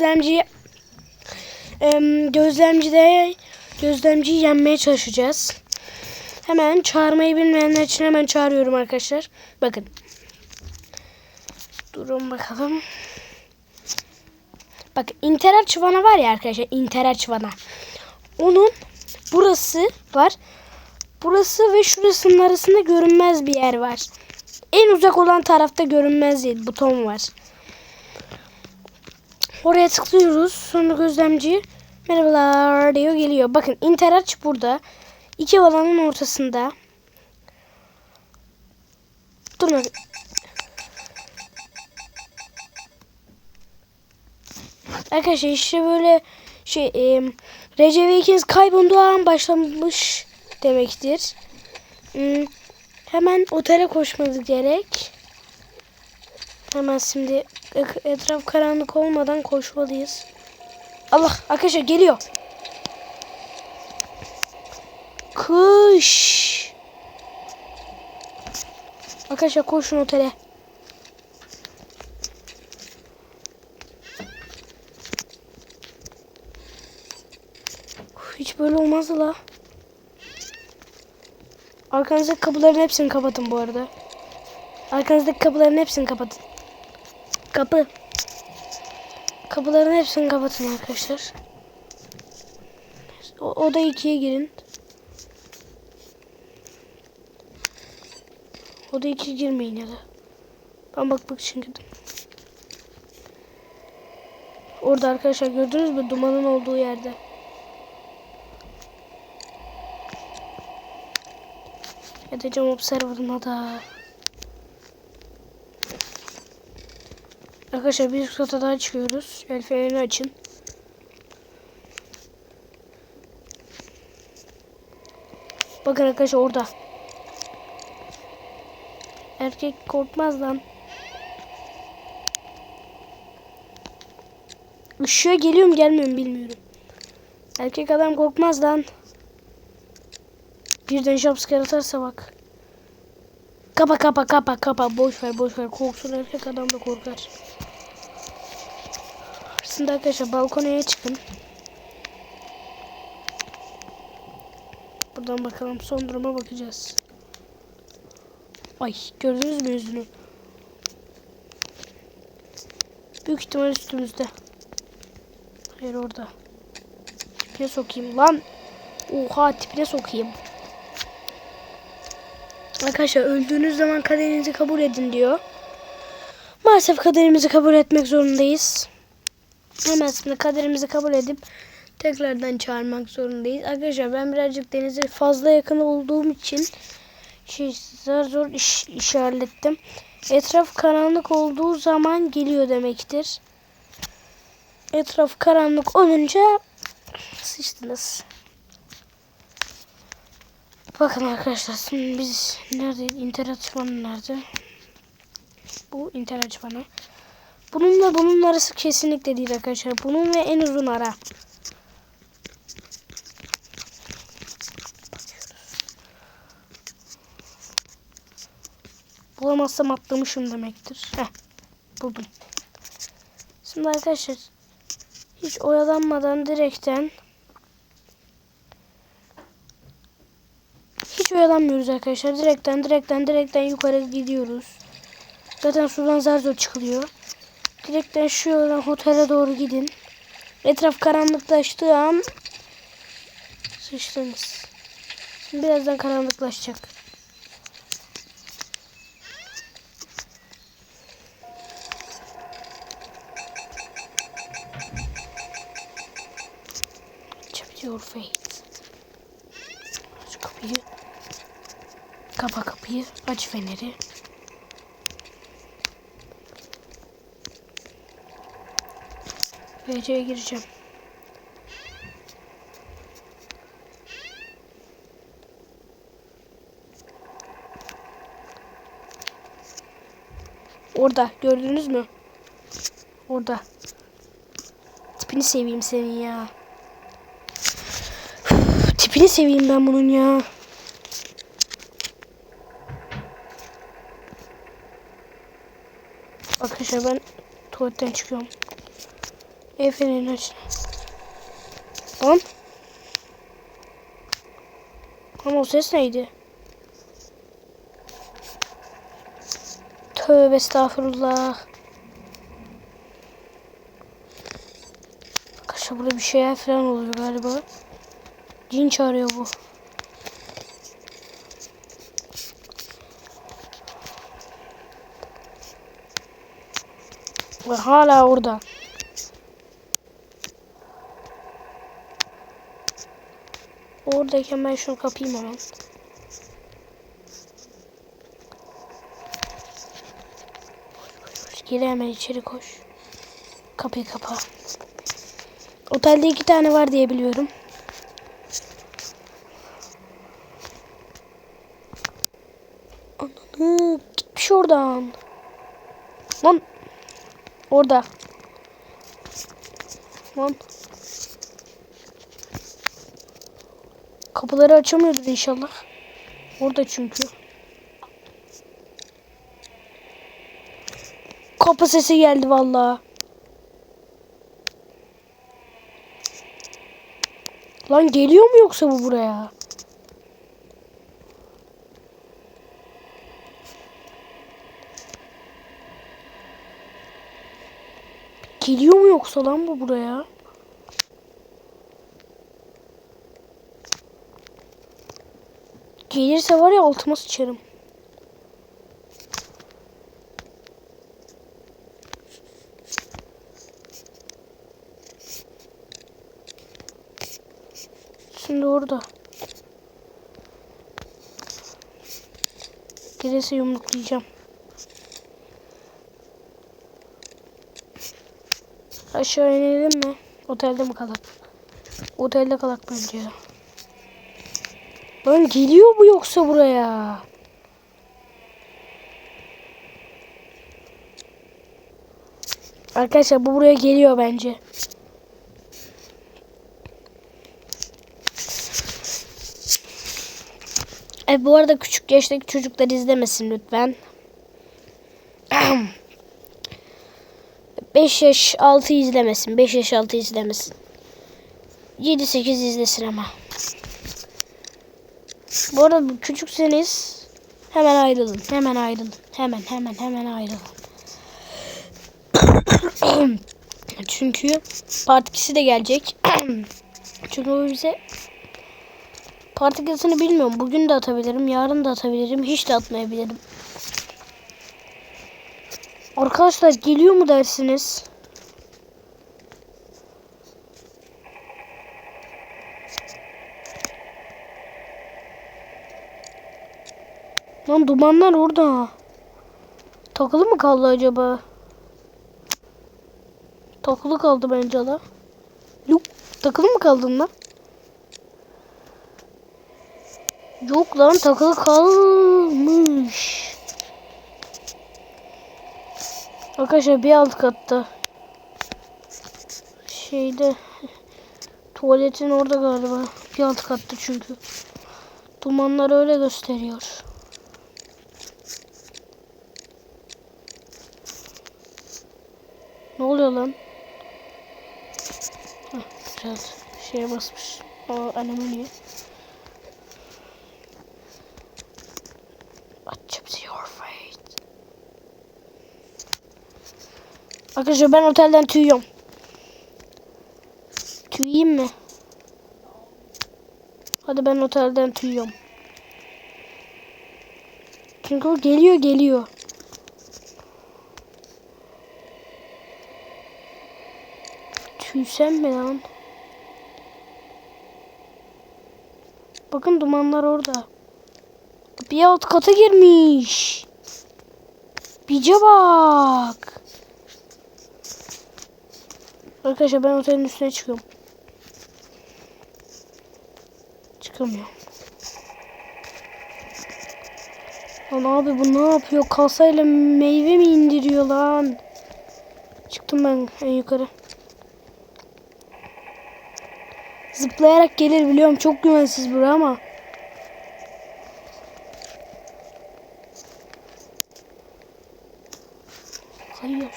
gözlemciyi em, gözlemcide gözlemciyi yenmeye çalışacağız. Hemen çağırmayı bilmeyenler için hemen çağırıyorum arkadaşlar. Bakın. Durun bakalım. Bak Interact Vana var ya arkadaşlar. Interact Vana. Onun burası var. Burası ve şurasının arasında görünmez bir yer var. En uzak olan tarafta görünmez değil. Buton var. Oraya tıklıyoruz. Sonra gözlemci merhabalar diyor geliyor. Bakın Interact burada. İki alanın ortasında. Durun. Arkadaşlar işte böyle şey e, Recep İkiniz kaybolduğu an başlamış demektir. Hmm, hemen otele koşmamız gerek. Hemen şimdi etraf karanlık olmadan koşmalıyız. Allah arkadaşlar geliyor. Kış. Arkadaşlar koşun otele. Hiç böyle olmazdı la. Arkanızdaki kapıların hepsini kapatın bu arada. Arkanızdaki kapıların hepsini kapatın. Kapı. Kapıların hepsini kapatın arkadaşlar. O, oda ikiye girin. Oda iki girmeyin ya da. Ben bakmak için girdim. Orada arkadaşlar gördünüz mü dumanın olduğu yerde. Edeceğim observer'ına da. Arkadaşlar bir üst kata daha çıkıyoruz. El fenerini açın. Bakın arkadaşlar orada. Erkek korkmaz lan. Işığa geliyor mu gelmiyor mu bilmiyorum. Erkek adam korkmaz lan. Birden jumpscare atarsa bak. Kapa kapa kapa kapa boş ver boş ver korksun erkek adam da korkar. Aslında arkadaşlar balkonaya çıkın. Buradan bakalım son duruma bakacağız. Ay gördünüz mü yüzünü? Büyük ihtimal üstümüzde. Hayır orada. Tipine sokayım lan. Oha tipine sokayım. Arkadaşlar öldüğünüz zaman kaderinizi kabul edin diyor. Maalesef kaderimizi kabul etmek zorundayız. Hemen şimdi kaderimizi kabul edip tekrardan çağırmak zorundayız. Arkadaşlar ben birazcık denize fazla yakın olduğum için şey zor zor iş, işaretledim. Etraf karanlık olduğu zaman geliyor demektir. Etraf karanlık olunca sıçtınız. Bakın arkadaşlar şimdi biz neredeyiz? İnternet fanı nerede? Bu internet fanı. Bununla bunun arası kesinlikle değil arkadaşlar. Bunun ve en uzun ara. Bulamazsam atlamışım demektir. Heh, buldum. Şimdi arkadaşlar hiç oyalanmadan direkten hiç oyalanmıyoruz arkadaşlar. Direkten direkten direkten yukarı gidiyoruz. Zaten sudan zar zor çıkılıyor. Direkten şu yoldan otele doğru gidin. Etraf karanlıklaştığı an sıçtınız. Şimdi birazdan karanlıklaşacak. Aç your face. Aç kapıyı. Kapa kapıyı. Aç feneri. VC'ye gireceğim. Orada gördünüz mü? Orada. Tipini seveyim senin ya. Tipini seveyim ben bunun ya. Arkadaşlar ben tuvaletten çıkıyorum. El fenerini aç. Lan. Ama o ses neydi? Tövbe estağfurullah. Arkadaşlar burada bir şeyler falan oluyor galiba. Cin çağırıyor bu. Ve hala orada. Oradayken ben şunu kapayım hemen. Geri hemen içeri koş. Kapıyı kapa. Otelde iki tane var diye biliyorum. Ananı gitmiş oradan. Lan. Orada. Lan. Kapıları açamıyordur inşallah. Orada çünkü. Kapı sesi geldi vallahi. Lan geliyor mu yoksa bu buraya? Geliyor mu yoksa lan bu buraya? Gelirse var ya altıma sıçarım. Şimdi orada. Gelirse yumruklayacağım. Aşağı inelim mi? Otelde mi kalak? Otelde kalak bence ya. Lan geliyor bu yoksa buraya? Arkadaşlar bu buraya geliyor bence. E, bu arada küçük yaştaki çocuklar izlemesin lütfen. 5 yaş altı izlemesin. 5 yaş altı izlemesin. 7-8 izlesin ama. Bu arada küçükseniz hemen ayrılın. Hemen ayrılın. Hemen hemen hemen ayrılın. Çünkü part 2'si de gelecek. Çünkü o bize part 2'sini bilmiyorum. Bugün de atabilirim. Yarın da atabilirim. Hiç de atmayabilirim. Arkadaşlar geliyor mu dersiniz? Lan dumanlar orada. Takılı mı kaldı acaba? Takılı kaldı bence la. Yok. Takılı mı kaldın lan? Yok lan takılı kalmış. Arkadaşlar bir alt katta. Şeyde tuvaletin orada galiba. Bir alt katta çünkü. Dumanlar öyle gösteriyor. Ne oluyor lan? Heh, güzel. Şeye basmış. O face. Arkadaşlar ben otelden tüyüyorum. Tüyeyim mi? Hadi ben otelden tüyüyorum. Çünkü o geliyor geliyor. Tüysem mi lan? Bakın dumanlar orada. Bir alt kata girmiş. Bice bak. Arkadaşlar ben otelin üstüne çıkıyorum. Çıkamıyorum. Lan abi bu ne yapıyor? Kasayla meyve mi indiriyor lan? Çıktım ben en yukarı. Zıplayarak gelir biliyorum. Çok güvensiz bura ama. Hayır.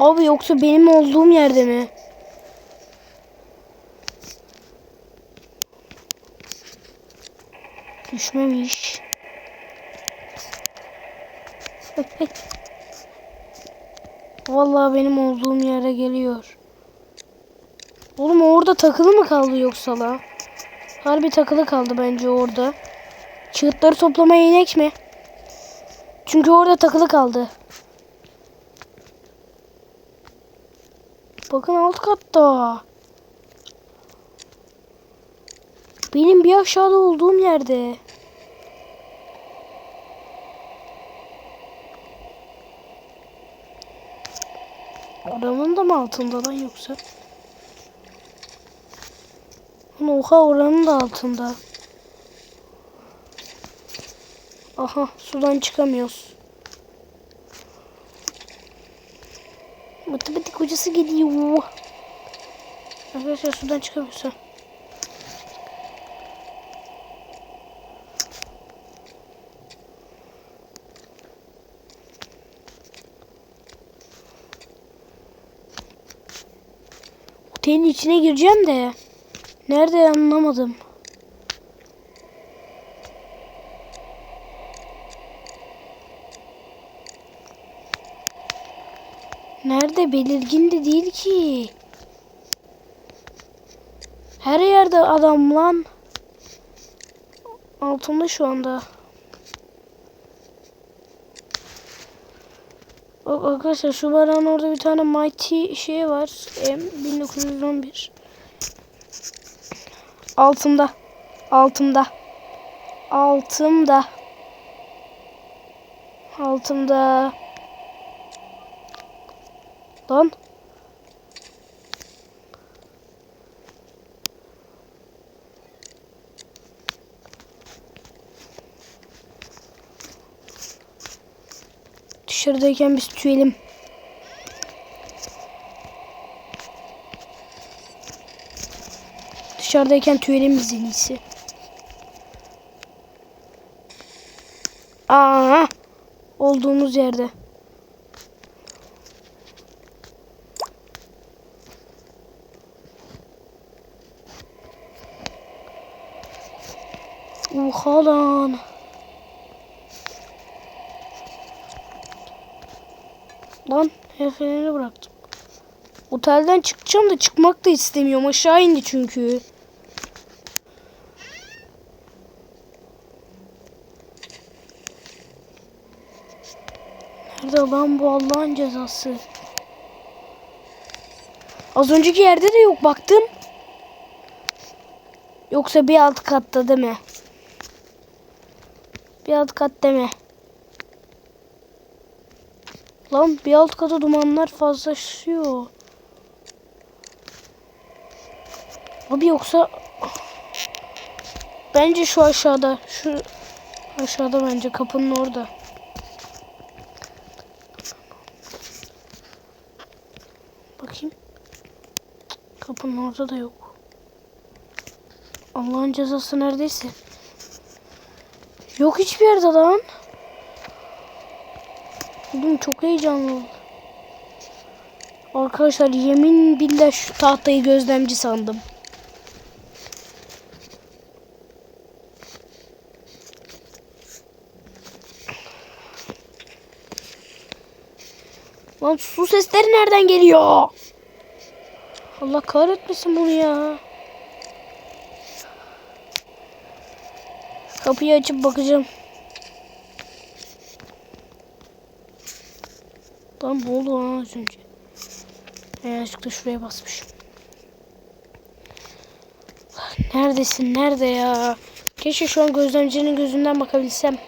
Abi yoksa benim olduğum yerde mi? Düşmemiş. Hey. Vallahi benim olduğum yere geliyor. Oğlum orada takılı mı kaldı yoksa la? Harbi takılı kaldı bence orada. Çığıtları toplamaya inek mi? Çünkü orada takılı kaldı. Bakın alt katta. Benim bir aşağıda olduğum yerde. Oranın da mı altında lan yoksa? Oha oranın da altında. Aha sudan çıkamıyoruz. Matematik hocası geliyor. Arkadaşlar sudan çıkamıyoruz. Otelin içine gireceğim de nerede anlamadım. Nerede belirgin de değil ki. Her yerde adam lan. Altında şu anda. Arkadaşlar şu barağın orada bir tane Mighty şey var. M 1911. Altımda. Altımda. Altımda. Altımda. Lan. Dışarıdayken biz tüyelim. Dışarıdayken tüyelim biz en iyisi. Aa, olduğumuz yerde. Oha lan. Feneri bıraktım. Otelden çıkacağım da çıkmak da istemiyorum. Aşağı indi çünkü. Nerede lan bu Allah'ın cezası? Az önceki yerde de yok baktım. Yoksa bir alt katta değil mi? Bir alt kat deme. Lan bir alt kata dumanlar fazlaşıyor. Abi yoksa bence şu aşağıda şu aşağıda bence kapının orada. Bakayım. Kapının orada da yok. Allah'ın cezası neredeyse. Yok hiçbir yerde lan. Oğlum çok heyecanlı. Arkadaşlar yemin billah şu tahtayı gözlemci sandım. Lan su sesleri nereden geliyor? Allah kahretmesin bunu ya. Kapıyı açıp bakacağım. Lan ne oldu lan az önce? Yanlışlıkla şuraya basmışım. Neredesin? Nerede ya? Keşke şu an gözlemcinin gözünden bakabilsem.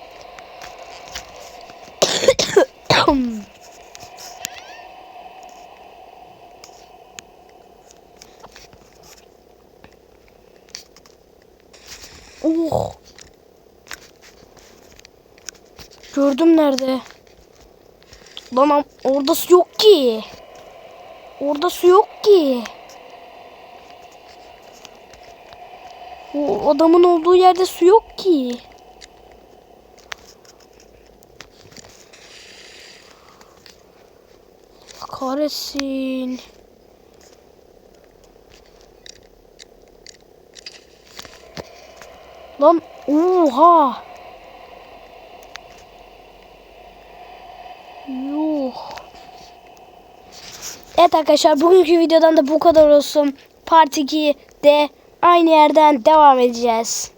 oh. Gördüm nerede? Lan orada su yok ki. Orada su yok ki. O adamın olduğu yerde su yok ki. kahretsin. Lan oha. Evet arkadaşlar bugünkü videodan da bu kadar olsun. Part 2'de aynı yerden devam edeceğiz.